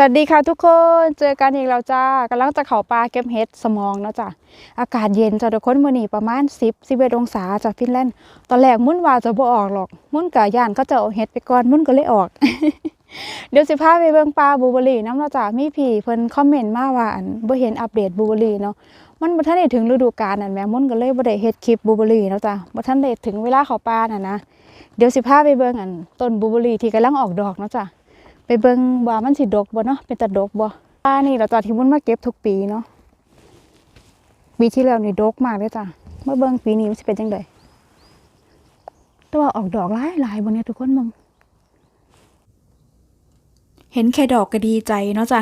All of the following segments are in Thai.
สวัสดีค่ะทุกคนเจอกันอีกแล้วจ้ากำลังจะเข้าป่าเก็บเห็ดสมองเนาะจ้ะอากาศเย็นจ้ะทุกคนมื้อนี้ประมาณ 10 11องศาจากฟินแลนด์ตอนแรกมุ่นว่าจะบ่ออกหรอก มุ่นกะย่านก็จะเอาเห็ดไปก่อนมุ่นก็เลยออก เดี๋ยวสิพาไปเบิ่งป่าบูเบอรี่น้ำเนาะจ้ะมีพี่เพิ่นคอมเมนต์มาว่าอันบ่เห็นอัปเดตบูเบอรี่เนาะมันบ่ทันได้ถึงฤดูกาลนั่นแหมมุ่นก็เลยบ่ได้เฮ็ดคลิปบูเบอรี่เนาะจ้ะบ่ทันได้ถึงเวลาเข้าป่าน่ะนะเดี๋ยวสิพาไปเบิ่งอันต้นบูเบอร์รี่ที่กำลังออกดอกเนาะจ้ะ ไปเบิ่งว่ามันสิดกบ่เนาะเป็นตาดกบ่ป้านี่เราจะที่มันมาเก็บทุกปีเนาะปีที่แล้วนี่ดกมากเลยจ้ะเมาเบิ่งปีนี้มันสิเป็นจังไดแต่ว่าออกดอกหลายหลายบ่เนี่ยทุกคนมองเห็นแค่ดอกก็ดีใจเนาะจ้ะ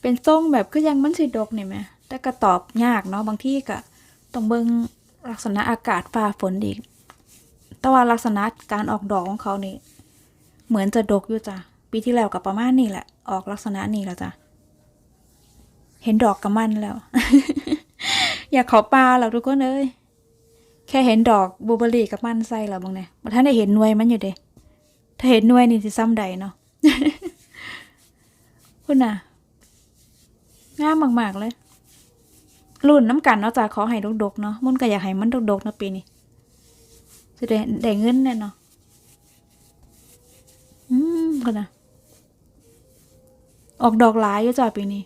เป็นทรงแบบคือยังมันสิดกเนี่ยแหมแต่ก็ตอบยากเนาะบางที่ก็ต้องเบิ่งลักษณะอากาศฟ้าฝนอีกแต่ว่าลักษณะการออกดอกของเขานี่เหมือนจะดกอยู่จ้ะ ปีที่แล้วกับประมาณนี้แหละ ออกลักษณะนี้แล้วจ้ะ เห็นดอกกับมันแล้ว อยากขอปลาแล้วทุกคนเอ้ยแค่เห็นดอกบูเบอรี่กับมันใส่แล้วบางเนี่ยท่านได้เห็นหน่วยมันอยู่เด้ถ้าเห็นหน่วยนี่สิซ้ำใดเนาะคุณน่ะงามมาก ๆ เลย รุ่นน้ำกันเนาะจ้ะขอให้ดกๆเนาะมุ่นก็อยากให้มันดกๆเนาะปีนี้จะได้ได้เงินแน่เนาะอืมกันนะ ออกดอกหลายอยู่จ้ะปีนี้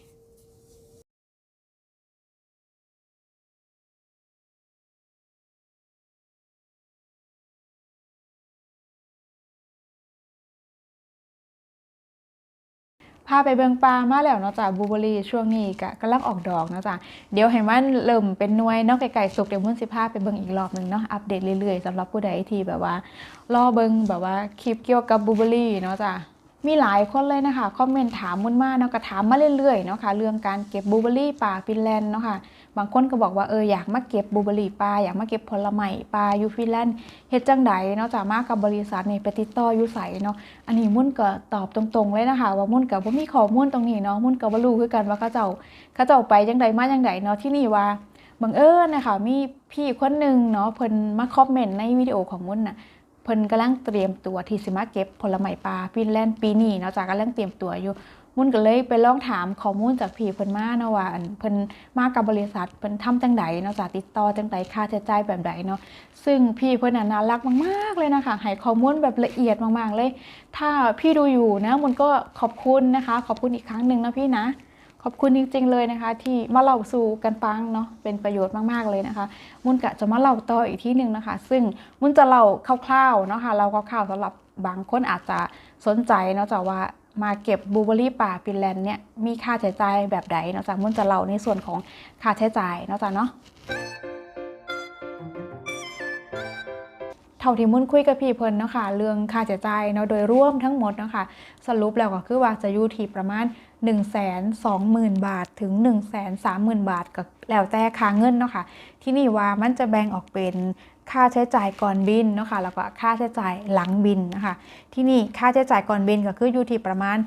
พาไปเบิงปลามาแล้วเนาะจ้ะบูเบอรี่ช่วงนี้ก็กำลังออกดอกเนาะจ้ะเดี๋ยวให้มันเริ่มเป็นนวยเนาะไก่ๆสุกเดี๋ยวมุ่นสิพาไปเบิงอีกรอบหนึ่งเนาะอัปเดตเรื่อยๆสำหรับผู้ใดที่แบบว่า รอเบิงแบบว่าคลิปเกี่ยวกับบูเบอร์รี่เนาะจ้ะ มีหลายคนเลยนะคะคอมเมนต์ถามมุ่นมากเนาะก็ถามมาเรื่อยๆเนาะค่ะเรื่องการเก็บบูเบอรี่ป่าฟินแลนด์เนาะค่ะบางคนก็บอกว่าเอออยากมาเก็บบูเบอรี่ป่าอยากมาเก็บผลไม้ป่าอยู่ฟินแลนด์เฮ็ดจังใดเนาะจ้ะมากับบริษัทนี่ไปติดต่ออยู่ไสเนาะอันนี้มุ่นก็ตอบตรงๆเลยนะคะ ว่ามุ่นกับว่ามีข้อมูลตรงนี้เนาะมุ่นกับว่ารู้คือกันว่าเขาเจ้าเขาเจ้าไปจังใดมาจังใดเนาะที่นี่ว่าบังเอิญนะคะมีพี่คนหนึ่งเนาะเพิ่นมาคอมเมนต์ในวิดีโอของมุ่นน่ะ พิ่นกำลังเตรียมตัวที่สิมาเก็บผลไม้ปลาฟินแลนด์ปีนี้เนาะจากกำลังเตรียมตัวอยู่มุ่นก็เลยไปลองถามข้อมูลจากพี่เพิ่นมาเนาะว่าเพิ่นมากับบริษัทเพิ่นทำจังใดเนาะจากติดต่อจังใดค่าใช้จ่ายแบบใดเนาะซึ่งพี่เพิ่นน่ะน่ารักมาก ๆ เลยนะคะให้ข้อมูลแบบละเอียดมากๆเลย ถ้าพี่ดูอยู่นะมุนก็ขอบคุณนะคะ ขอบคุณอีกครั้งหนึ่งนะพี่นะ ขอบคุณจริงๆเลยนะคะ ที่มาเล่าสู่กันฟังเนาะเป็นประโยชน์มากๆเลยนะคะ มุนกะจะมาเล่าต่ออีกที่หนึ่งนะคะ ซึ่งมุนจะเล่าคร่าวๆเนาะค่ะเราคร่าวๆสำหรับบางคนอาจจะสนใจเนาะจากว่ามาเก็บบลูเบอรี่ป่าฟินแลนด์เนี่ยมีค่าใช้จ่ายแบบใดเนาะจากมุ่นจะเล่าในส่วนของค่าใช้จ่ายเนาะจ้ะเนาะเท่าที่มุ่นคุยกับพี่เพิ่นเนาะค่ะเรื่องค่าใช้จ่ายเนาะโดยร่วมทั้งหมดเนาะค่ะสรุปแล้วก็คือว่าจะอยู่ที่ประมาณ 1 2 0 0 0 0 บาทถึง 1 3 0 0 0 0 บาทก็แล้วแต่ค่าเงินเนาะค่ะที่นี่ว่ามันจะแบ่งออกเป็นค่าใช้จ่ายก่อนบินเนาะค่ะแล้วก็ค่าใช้จ่ายหลังบินนะคะที่นี่ค่าใช้จ่ายก่อนบินก็คืออยู่ที่ประมาณ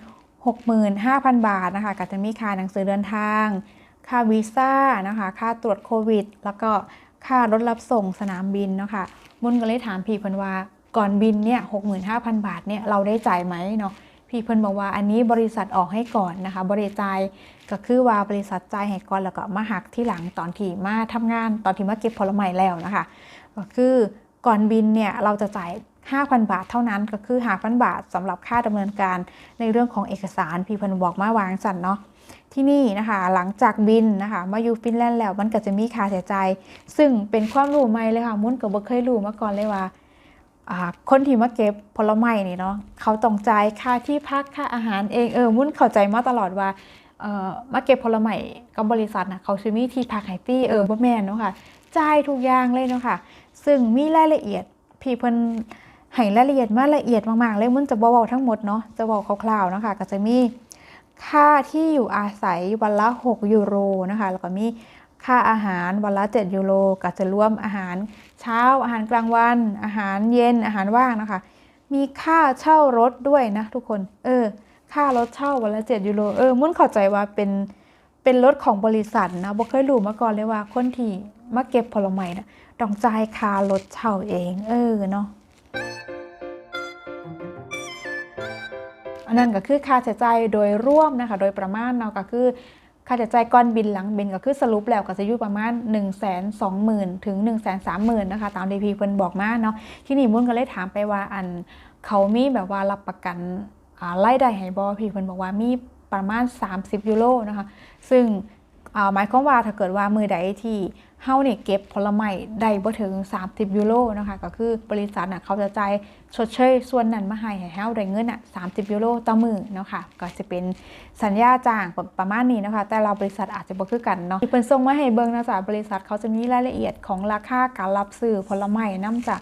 65,000 บาทนะคะก็จะมีค่าหนังสือเดินทาง ค่าวีซ่านะคะค่าตรวจโควิด แล้วก็ค่ารถรับส่งสนามบินเนาะค่ะมุนก็เลยถามพี่เพิ่นว่าก่อนบินเนี่ยหกหมื่นห้าพันบาทเนี่ยเราได้จ่ายไหมเนาะ พี่เพิ่นบอกว่าอันนี้บริษัทออกให้ก่อนนะคะ บริจ่ายก็คือว่าบริษัทจ่ายให้ก่อนแล้วก็มาหักที่หลังตอนที่มาทำงานตอนที่มาเก็บผลไม้แล้วนะคะก็คือก่อนบินเนี่ยเราจะจ่าย 5,000 บาทเท่านั้นก็คือ 5,000 บาทสำหรับค่าดำเนินการในเรื่องของเอกสารพี่เพิ่นบอกมาวางสันเนาะที่นี่นะคะหลังจากบินนะคะมาอยู่ฟินแลนด์แล้วมันก็จะมีค่าใช้จ่ายซึ่งเป็นความรู้ใหม่เลยค่ะมุ่นก็บ่เคยรู้มาก่อนเลยว่า คนที่มาเก็บผลไม้นี่เนาะเขาต้องจ่ายค่าที่พักค่าอาหารเองเออมุ่นเข้าใจมาตลอดว่าเออมาเก็บผลไม้กับบริษัทนะเขาจะมีที่พักให้ฟรีเออบ่แม่นเนาะค่ะจ่ายทุกอย่างเลยเนาะค่ะ ซึ่งมีรายละเอียดพี่เพิ่นให้รายละเอียดมาละเอียดมากๆเลยมุ่นจะบ่เว้าทั้งหมดเนาะจะเว้าคร่าวๆนะคะก็จะมีค่าที่อยู่อาศัยวันละ 6 ยูโรนะคะ แล้วก็มี ค่าอาหารวันละ 7 ยูโรก็จะรวมอาหารเช้า อาหารกลางวัน อาหารเย็น อาหารว่างนะคะ มีค่าเช่ารถด้วยนะทุกคน เออ ค่ารถเช่าวันละ 7 ยูโร เออ มุ่นเข้าใจว่าเป็น เป็นรถของบริษัทนะบ่เคยรู้มาก่อนเลยว่าคนที่มาเก็บผลไม้นะต้องจ่ายค่ารถเช่าเอง เออ เนาะอันนั้นก็คือค่าใช้จ่ายโดยร่วมนะคะ โดยประมาณเนาะก็คือ ค่าใช้จ่ายก้อนบินหลังบินก็คือสรุปแล้วก็จะอยู่ประมาณ 1 2 0 0 0 0ถึง 1 3 0 0 0 0 นะคะ ตามดีพีเพิ่นบอกมาเนาะที่นี่มุ่นก็เลยถามไปว่าอันเขามีแบบว่ารับประกันอ่าไล่ได้ให้บอพี่เพิ่นบอกว่ามีประมาณ 30 ยูโรนะคะ ซึ่ง หมายความว่าถ้าเกิดว่ามือใดที่เฮาเนี่ยเก็บผลไม้ได้บ่ถึง 30 ยูโรนะคะก็คือบริษัทน่ะเขาจะจ่ายชดเชยส่วนนั้นมาให้ให้เฮาได้เงินอะ30 ยูโรต่อมือเนาะค่ะก็จะเป็นสัญญาจ้างประมาณนี้นะคะแต่เราบริษัทอาจจะบ่คือกันเนาะที่เพิ่นส่งมาให้เบิ่งนะจ๊ะบริษัทเขาจะมีรายละเอียดของราคาการรับซื้อผลไม้นํจ้ะ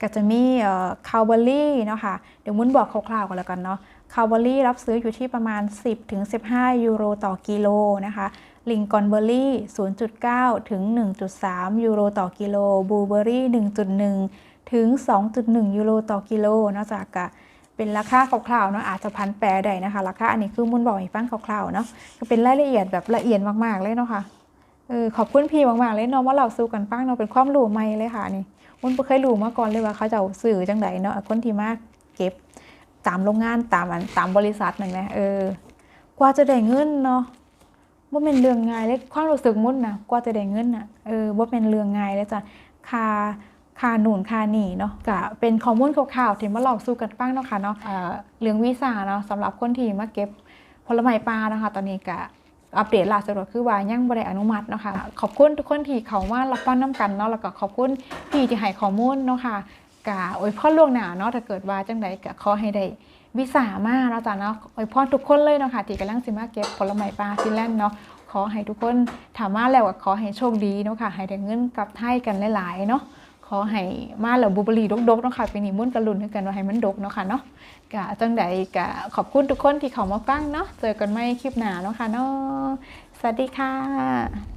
ก็จะมีเอ่อคาวเบอรี่เนาะค่ะเดี๋ยวมุนบอกคร่าวๆกันแล้วกันเนาะ คาวเบอรี่รับซื้ออยู่ที่ประมาณ 10-15 ยูโรต่อกิโลนะคะลิงกอนเบอรี่ 0.9 ถึง 1.3 ยูโรต่อกิโลบลูเบอรี่ 1.1 ถึง 2.1 ยูโรต่อกิโลนอกจากกะเป็นราคาคร่าวๆเนาะอาจจะพันแปรได้นะคะ ราคาอันนี้คือมุนบอกให้ฟังคร่าวๆเนาะก็เป็นรายละเอียดแบบละเอียดมากๆเลยเนาะค่ะเออขอบคุณพี่มากๆเลยเนาะว่าเราสู้กันฟังเนาะเป็นความรู้ใหม่เลยค่ะนี่มุนบ่เคยรู้มาก่อนเลยว่าเขาจะสื่อจังไดเนาะคนที่มากเก็บ ตามโรงงานตามอันตามบริษัทนั่นแหละเออกว่าจะได้เงินเนาะว่าเป็นเรื่องง่ายเลยความรู้สึกมุ่นนะกว่าจะได้เงินน่ะเออว่าเป็นเรื่องง่ายเลยจ้ะค่าค่าหนุนค่าหนีเนาะก็เป็นข้อมูลคร่าวๆที่มาเล่าสู่กันฟังเนาะค่ะเนาะเอ่อเรื่องวีซ่าเนาะสำหรับคนที่มาเก็บผลไม้ปลานะคะ ตอนนี้ก็อัปเดตล่าสุดก็คือว่ายังบ่ได้อนุมัติเนาะค่ะขอบคุณทุกคนที่เขามารับฟังน้กันเนาะแล้วก็ขอบคุณพี่ที่ให้ข้อมูลเนาะค่ะ กะอวยพรล่วงหน้าเนาะถ้าเกิดว่าจังใดกะขอให้ได้วิสามาเนาะจ้ะเนาะอวยพรทุกคนเลยเนาะค่ะที่กำลังสิมาเก็บผลไม้ปลาฟินแลนด์เนาะขอให้ทุกคนถามมาแล้วก็ขอให้โชคดีเนาะค่ะ ให้ได้เงินกลับไทยกันหลายๆเนาะขอให้มาแล้วบุบลีดกๆเนาะค่ะปีนี้มุ่นกระลุนกันว่าให้มันดกเนาะค่ะเนาะกะจังใดกะขอบคุณทุกคนที่เขามาฟังเนาะเจอกันใหม่คลิปหนาเนาะค่ะเนาะสวัสดีค่ะ